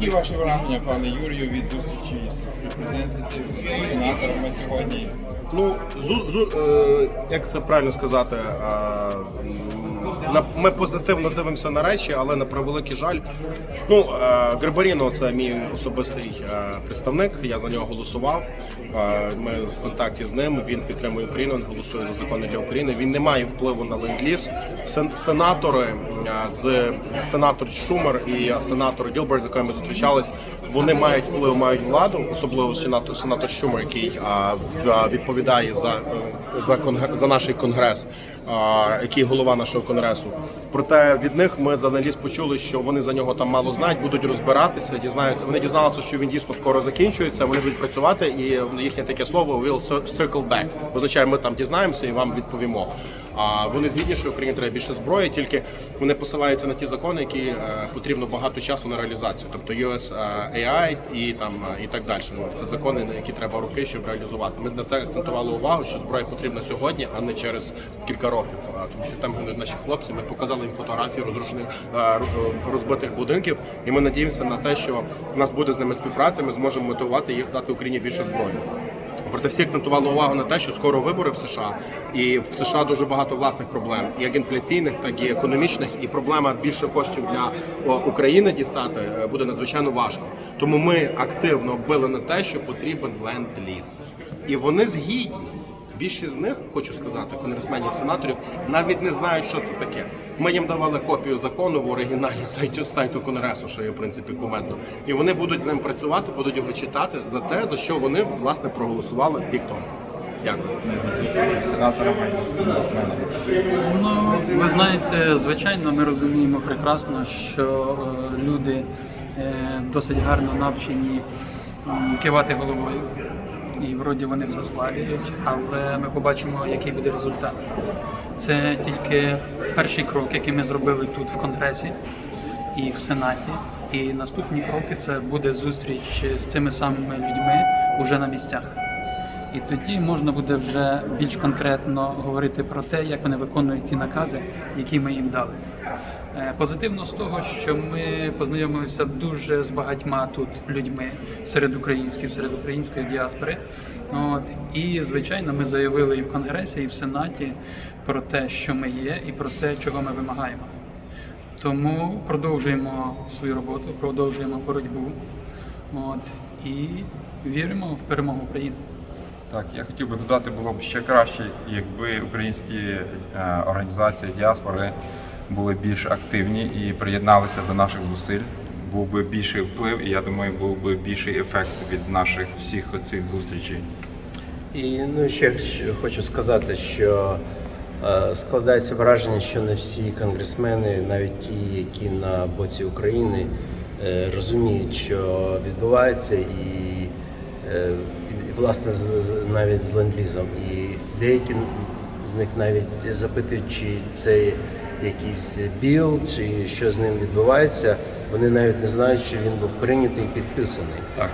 Які ваші враження, пане Юрію, від зустрічі з сенаторами сьогодні? Ну, зу, зу, е, як це правильно сказати, е, ми позитивно дивимося на речі, але на превеликий жаль. Ну, е, Грибаріно це мій особистий е, представник. Я за нього голосував. Е, ми в контакті з ним. Він підтримує Україну, він голосує за закони для України. Він не має впливу на ленд-ліз. Сен- Сенатори з сенатор Шумер і сенатор Гілберт, з якими ми зустрічались, вони мають вплив, мають владу, особливо сенатор, сенатор Шумер, який відповідає за, за, конгр... за наш конгрес, який голова нашого конгресу. Проте від них ми за аналіз почули, що вони за нього там мало знають, будуть розбиратися, дізнаються. Вони дізналися, що він дійсно скоро закінчується. Вони будуть працювати, і їхнє таке слово will circle back. Означає, ми там дізнаємося і вам відповімо. А вони згідні, що Україні треба більше зброї, тільки вони посилаються на ті закони, які е, потрібно багато часу на реалізацію, тобто US AI і там е, і так далі. Ну це закони, на які треба роки, щоб реалізувати. Ми на це акцентували увагу, що зброя потрібна сьогодні, а не через кілька років. Тому що там гинуть наші хлопці. Ми показали їм фотографії розрушених е, е, розбитих будинків, і ми надіємося на те, що в нас буде з ними співпраця. Ми зможемо мотивувати їх дати Україні більше зброї. Проте всі акцентували увагу на те, що скоро вибори в США, і в США дуже багато власних проблем, як інфляційних, так і економічних. І проблема більше коштів для України дістати е, буде надзвичайно важко. Тому ми активно били на те, що потрібен ленд-ліз. І вони згідні. Більшість з них, хочу сказати, конгресменів, сенаторів, навіть не знають, що це таке. Ми їм давали копію закону в оригіналі сайту сайту конгресу, що є в принципі кумедно. І вони будуть з ним працювати, будуть його читати за те, за що вони власне проголосували рік тому. Дякую. Ну, ви знаєте, звичайно, ми розуміємо прекрасно, що е, люди е, досить гарно навчені кивати головою. І вроді вони все схвалюють, але ми побачимо, який буде результат. Це тільки перший крок, який ми зробили тут в Конгресі і в Сенаті. І наступні кроки це буде зустріч з цими самими людьми уже на місцях. І тоді можна буде вже більш конкретно говорити про те, як вони виконують ті накази, які ми їм дали. Е, Позитивно з того, що ми познайомилися дуже з багатьма тут людьми серед українських, серед української діаспори. От і звичайно, ми заявили і в конгресі, і в сенаті про те, що ми є, і про те, чого ми вимагаємо. Тому продовжуємо свою роботу, продовжуємо боротьбу. От і віримо в перемогу України. Так, я хотів би додати, було б ще краще, якби українські е, організації діаспори були більш активні і приєдналися до наших зусиль. Був би більший вплив, і я думаю, був би більший ефект від наших всіх цих зустрічей. І ну ще хочу сказати, що е, складається враження, що не всі конгресмени, навіть ті, які на боці України, е, розуміють, що відбувається, і, і власне навіть з ленд-лізом. І деякі з них навіть запитують, чи це якийсь біл, чи що з ним відбувається. Вони навіть не знають, що він був прийнятий і підписаний. Так.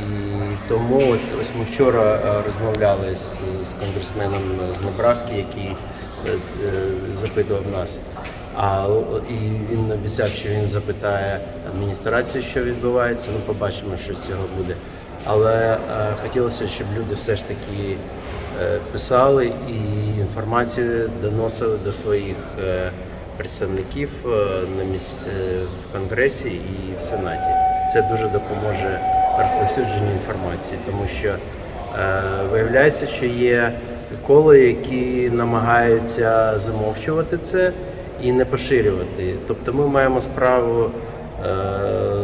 І тому от ось ми вчора е, розмовляли з, з конгресменом з Небраски, який е, е, запитував нас. А і він обіцяв, що він запитає адміністрацію, що відбувається. Ну, побачимо, що з цього буде. Але е, хотілося, щоб люди все ж таки е, писали і інформацію доносили до своїх е, представників на міс... е, в Конгресі і в Сенаті. Це дуже допоможе розповсюдженню інформації, тому що виявляється, що є коли, які намагаються замовчувати це і не поширювати. Тобто ми маємо справу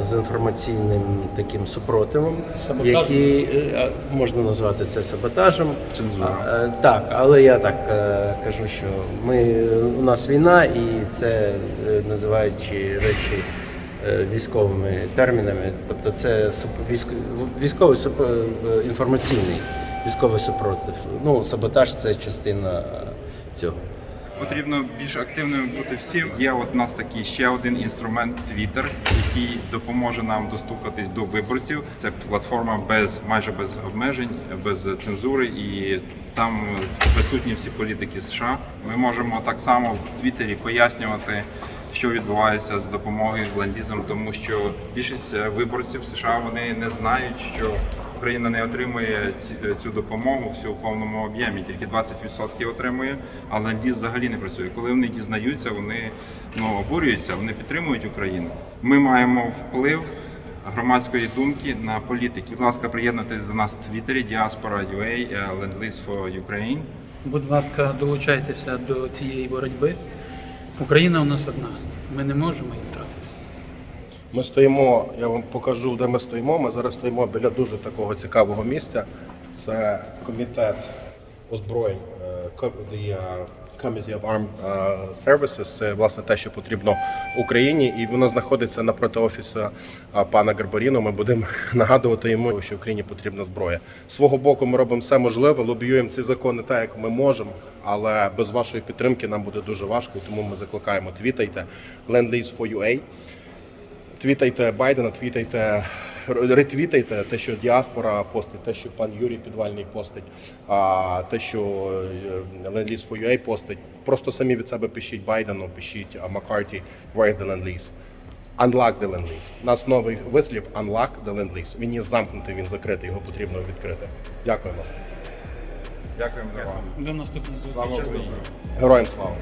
з інформаційним таким супротивом, який е, можна назвати це саботажем. Цензура. А, е, Так, але я так е, кажу, що ми у нас війна, і це е, називаючи речі е, військовими термінами. Тобто це військовий е, інформаційний військовий супротив. Ну, саботаж це частина е, цього. Потрібно більш активними бути всім. Є от у нас такий ще один інструмент Twitter, який допоможе нам достукатись до виборців. Це платформа без майже без обмежень, без цензури, і Там присутні всі політики США. Ми можемо так само в Твіттері пояснювати, що відбувається з допомогою ландізом, тому що більшість е, виборців США вони не знають, що Україна не отримує цю допомогу всю в повному об'ємі, тільки 20% отримує, а ленд-ліз взагалі не працює. Коли вони дізнаються, вони ну, обурюються, вони підтримують Україну. Ми маємо вплив громадської думки на політики. Будь ласка, приєднуйтесь до нас в Твіттері Diaspora.ua, е, Lend-Lease for Ukraine. Будь ласка, долучайтеся до цієї боротьби. Україна у нас одна. Ми не можемо її втратити. Ми стоїмо, я вам покажу, де ми стоїмо. Ми зараз стоїмо біля дуже такого цікавого місця. Це комітет озброєнь the, е, Committee of Armed е, Services. Це власне те, що потрібно Україні, і воно знаходиться напроти офісу е, пана Гарбаріно. Ми будемо нагадувати йому, що Україні потрібна зброя. Свого боку, ми робимо все можливе, лобіюємо ці закони так, як ми можемо. Але без вашої підтримки нам буде дуже важко, тому ми закликаємо твітайте Lend-Lease for UA. Твітайте Байдена, твітайте, ретвітайте те, що діаспора постить, те, що пан Юрій Підвальний постить, а те, що Ленд-Ліз for UA постить. Просто самі від себе пишіть Байдену, пишіть Маккарті, where is the Land-Lease? Unlock the Land-Lease. У нас новий вислів Unlock the Land-Lease. Він є замкнутий, він закритий, його потрібно відкрити. Дякуємо. Дякуємо за увагу. До наступної Слава зустрічі. Україні! Героям слава!